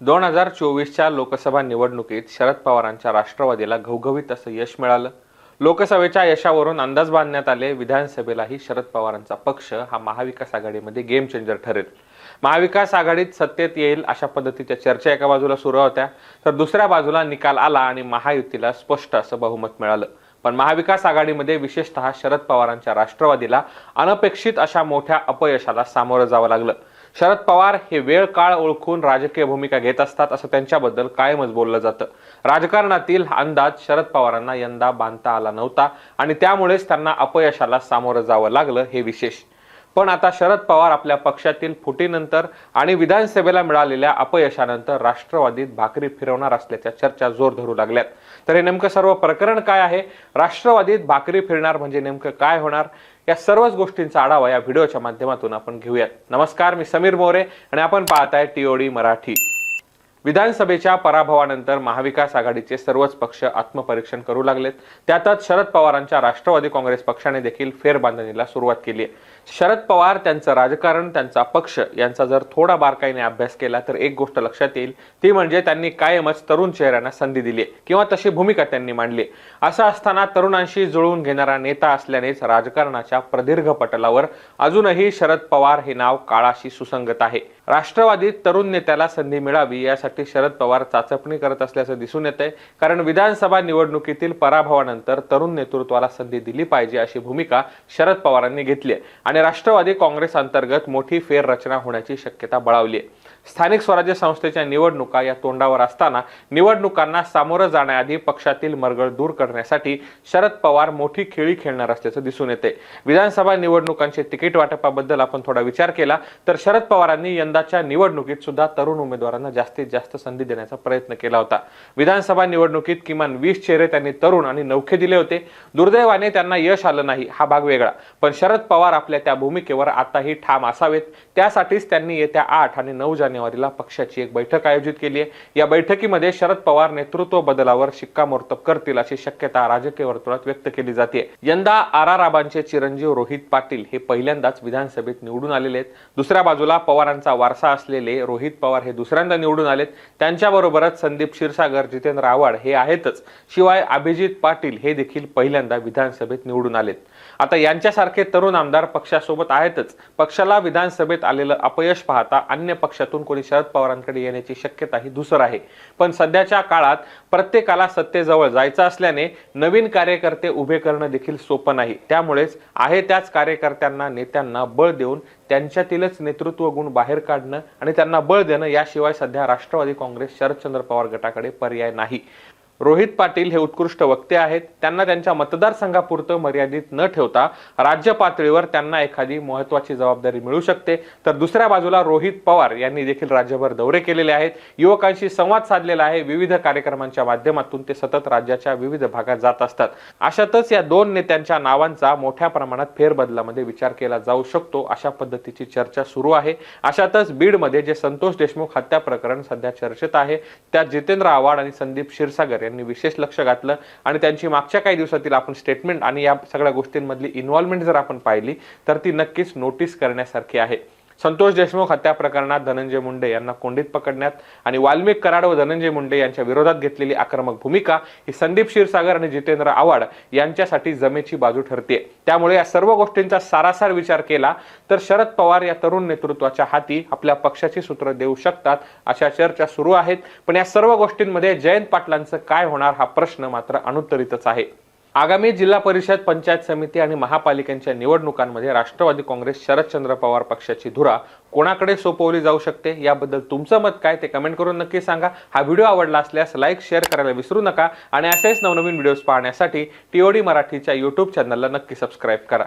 दोन हजार चोवीसच्या लोकसभा निवडणुकीत शरद पवारांच्या राष्ट्रवादीला घवघवीत असं यश मिळालं. लोकसभेच्या यशावरून अंदाज बांधण्यात आले विधानसभेलाही शरद पवारांचा पक्ष हा महाविकास आघाडीमध्ये गेम चेंजर ठरेल. महाविकास आघाडीत सत्तेत येईल अशा पद्धतीच्या चर्चा एका बाजूला सुरू होत्या तर दुसऱ्या बाजूला निकाल आला आणि महायुतीला स्पष्ट असं बहुमत मिळालं. पण महाविकास आघाडीमध्ये विशेषतः शरद पवारांच्या राष्ट्रवादीला अनपेक्षित अशा मोठ्या अपयशाला सामोरं जावं लागलं. शरद पवार हे वेळ काळ ओळखून राजकीय भूमिका घेत असतात असं त्यांच्याबद्दल कायमच बोललं जातं. राजकारणातील अंदाज शरद पवारांना यंदा बांधता आला नव्हता आणि त्यामुळेच त्यांना अपयशाला सामोरं जावं लागलं हे विशेष. पण आता शरद पवार आपल्या पक्षातील फुटीनंतर आणि विधानसभेला मिळालेल्या अपयशानंतर राष्ट्रवादीत भाकरी फिरवणार असल्याच्या चर्चा जोर धरू लागल्यात. तर हे नेमकं सर्व प्रकरण काय आहे? राष्ट्रवादीत भाकरी फिरणार म्हणजे नेमकं काय होणार? या सर्वच गोष्टींचा आढावा या व्हिडिओच्या माध्यमातून आपण घेऊयात. नमस्कार मी समीर मोरे आणि आपण पाहताय टीओडी मराठी. विधानसभेच्या पराभवानंतर महाविकास आघाडीचे सर्वच पक्ष आत्मपरीक्षण करू लागलेत. त्यातच शरद पवारांच्या राष्ट्रवादी काँग्रेस पक्षाने देखील फेरबांधणीला सुरुवात केली आहे. शरद पवार त्यांचं राजकारण त्यांचा पक्ष यांचा जर थोडा बारकाईने अभ्यास केला तर एक गोष्ट लक्षात येईल. ती म्हणजे त्यांनी कायमच तरुण चेहऱ्यांना संधी दिली किंवा तशी भूमिका त्यांनी मांडली असं असताना तरुणांशी जुळवून घेणारा नेता असल्यानेच राजकारणाच्या प्रदीर्घ पटलावर अजूनही शरद पवार हे नाव काळाशी सुसंगत आहे. राष्ट्रवादीत तरुण नेत्याला संधी मिळावी यासाठी शरद पवार चाचपणी करत असल्याचं दिसून येत आहे. कारण विधानसभा निवडणुकीतील पराभवानंतर तरुण नेतृत्वाला संधी दिली पाहिजे अशी भूमिका शरद पवारांनी घेतली आणि आणि राष्ट्रवादी काँग्रेस अंतर्गत मोठी फेररचना होण्याची शक्यता बळावली आहे स्थानिक स्वराज्य संस्थेच्या निवडणुका या तोंडावर असताना निवडणुकांना सामोरं जाण्याआधी पक्षातील मरगळ दूर करण्यासाठी शरद पवार मोठी खेळी खेळणार असल्याचं दिसून येते विधानसभा निवडणुकांचे तिकीट वाटपाबद्दल आपण थोडा विचार केला तर शरद पवारांनी यंदाच्या निवडणुकीत सुद्धा तरुण उमेदवारांना जास्तीत जास्त संधी देण्याचा प्रयत्न केला होता. विधानसभा निवडणुकीत किमान वीस चेहरे त्यांनी तरुण आणि नौखे दिले होते. दुर्दैवाने त्यांना यश आलं नाही हा भाग वेगळा. पण शरद पवार आपल्या त्या भूमिकेवर आताही ठाम असावेत. त्यासाठीच त्यांनी येत्या आठ आणि नऊ जानेवारीला पक्षाची एक बैठक आयोजित केली आहे. या बैठकीमध्ये शरद पवार नेतृत्व बदलावर शिक्कामोर्तब करतील अशी शक्यता राजकीय वर्तुळात व्यक्त केली जाते. यंदा आर आर आबांचे चिरंजीव रोहित पाटील हे पहिल्यांदाच विधानसभेत निवडून आलेले आहेत. दुसऱ्या बाजूला पवारांचा वारसा असलेले रोहित पवार हे दुसऱ्यांदा निवडून आलेत. त्यांच्याबरोबरच संदीप क्षीरसागर जितेंद्र आव्हाड हे आहेतच. शिवाय अभिजित पाटील हे देखील पहिल्यांदा विधानसभेत निवडून आलेत. आता यांच्यासारखे तरुण आमदार पक्ष पक्षासोबत आहेतच. पक्षाला विधानसभेत आलेलं अपयश पाहता अन्य पक्षातून कोणी शरद पवारांकडे येण्याची शक्यता ही दुसर आहे. पण सध्याच्या काळात प्रत्येकाला सत्तेजवळ जायचं असल्याने नवीन कार्यकर्ते उभे करणं देखील सोपं नाही. त्यामुळेच आहे त्याच कार्यकर्त्यांना नेत्यांना बळ देऊन त्यांच्यातीलच नेतृत्व गुण बाहेर काढणं आणि त्यांना बळ देणं याशिवाय सध्या राष्ट्रवादी काँग्रेस शरदचंद्र पवार गटाकडे पर्याय नाही. रोहित पाटील हे उत्कृष्ट वक्ते आहेत. त्यांना त्यांच्या मतदारसंघापुरतं मर्यादित न ठेवता राज्य पातळीवर त्यांना एखादी महत्वाची जबाबदारी मिळू शकते. तर दुसऱ्या बाजूला रोहित पवार यांनी देखील राज्यभर दौरे केलेले आहेत. युवकांशी संवाद साधलेला आहे. विविध कार्यक्रमांच्या माध्यमातून ते सतत राज्याच्या विविध भागात जात असतात. अशातच या दोन नेत्यांच्या नावांचा मोठ्या प्रमाणात फेरबदलामध्ये विचार केला जाऊ शकतो अशा पद्धतीची चर्चा सुरू आहे. अशातच बीडमध्ये जे संतोष देशमुख हत्या प्रकरण सध्या चर्चेत आहे त्यात जितेंद्र आव्हाड आणि संदीप क्षीरसागर यांनी विशेष लक्ष घातलं. आणि त्यांची मागच्या काही दिवसातील आपण स्टेटमेंट आणि या सगळ्या गोष्टींमधली इन्व्हॉल्वमेंट जर आपण पाहिली तर ती नक्कीच नोटीस करण्यासारखी आहे. संतोष देशमुख हत्या प्रकरणात धनंजय मुंडे यांना कोंडीत पकडण्यात आणि वाल्मिक कराड व धनंजय मुंडे यांच्या विरोधात घेतलेली आक्रमक भूमिका ही संदीप क्षीरसागर आणि जितेंद्र आव्हाड यांच्यासाठी जमेची बाजू ठरते त्यामुळे या सर्व गोष्टींचा सारासार विचार केला तर शरद पवार या तरुण नेतृत्वाच्या हाती आपल्या पक्षाची सूत्र देऊ शकतात अशा चर्चा सुरू आहेत. पण या सर्व गोष्टींमध्ये जयंत पाटलांचं काय होणार हा प्रश्न मात्र अनुत्तरितच आहे. आगामी जिल्हा परिषद पंचायत समिती आणि महापालिकांच्या निवडणुकांमध्ये राष्ट्रवादी काँग्रेस शरदचंद्र पवार पक्षाची धुरा कोणाकडे सोपवली जाऊ शकते? याबद्दल तुमचं मत काय ते कमेंट करून नक्की सांगा. हा व्हिडिओ आवडला असल्यास लाईक शेअर करायला विसरू नका. आणि असेच नवनवीन व्हिडिओज पाहण्यासाठी टीओडी मराठीच्या यूट्यूब चॅनलला नक्की सबस्क्राईब करा.